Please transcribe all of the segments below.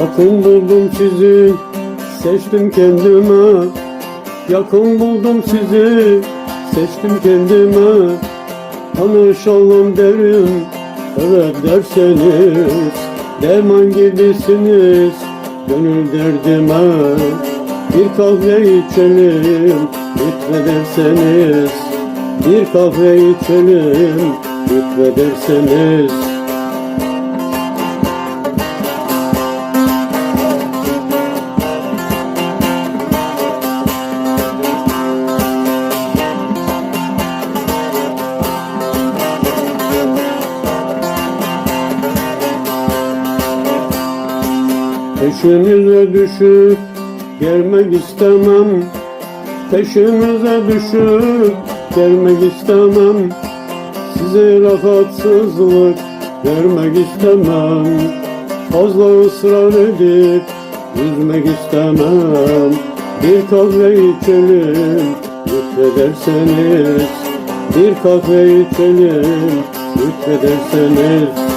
Yakın buldum sizi, seçtim kendime. Yakın buldum sizi, seçtim kendime. Tanışalım derim, evet derseniz. Derman gibisiniz, gönül derdime. Bir kahve içelim, lütfederseniz. Bir kahve içelim, lütfederseniz Peşinize düşüp gelmek istemem. Peşinize düşüp gelmek istemem. Size rahatsızlık vermek istemem. Fazla ısrar edip üzmek istemem. Bir kahve içelim lütfederseniz. Bir kahve içelim lütfederseniz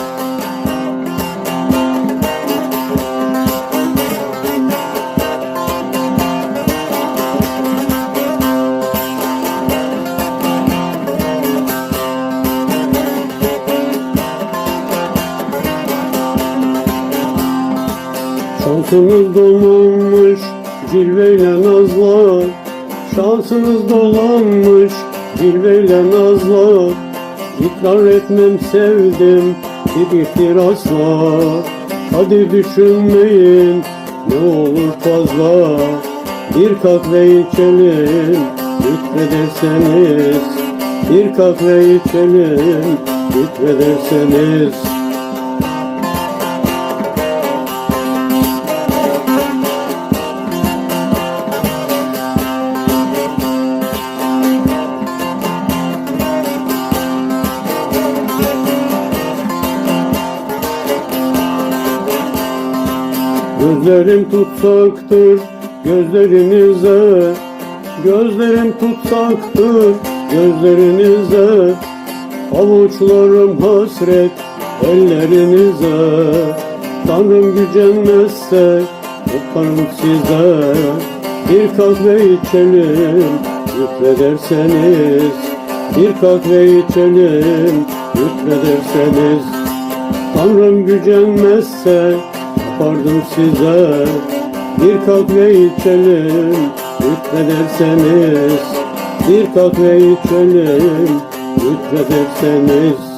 Şansınız dolanmış cilveyle nazla Şansınız dolanmış cilveyle nazla İkrar etmem sevdim bir ihtirasla Hadi düşünmeyin ne olur fazla. Bir kahve içelim lütfederseniz. Bir kahve içelim lütfederseniz Gözlerim tutsaktır gözlerinize Gözlerim tutsaktır gözlerinize Avuçlarım hasret ellerinize. Tanrım gücenmezse yaparım size. Bir kahve içelim lütfederseniz. Bir kahve içelim lütfederseniz. Tanrım gücenmezse yapardım size Bir kahve içelim lütfederseniz. Bir kahve içelim lütfederseniz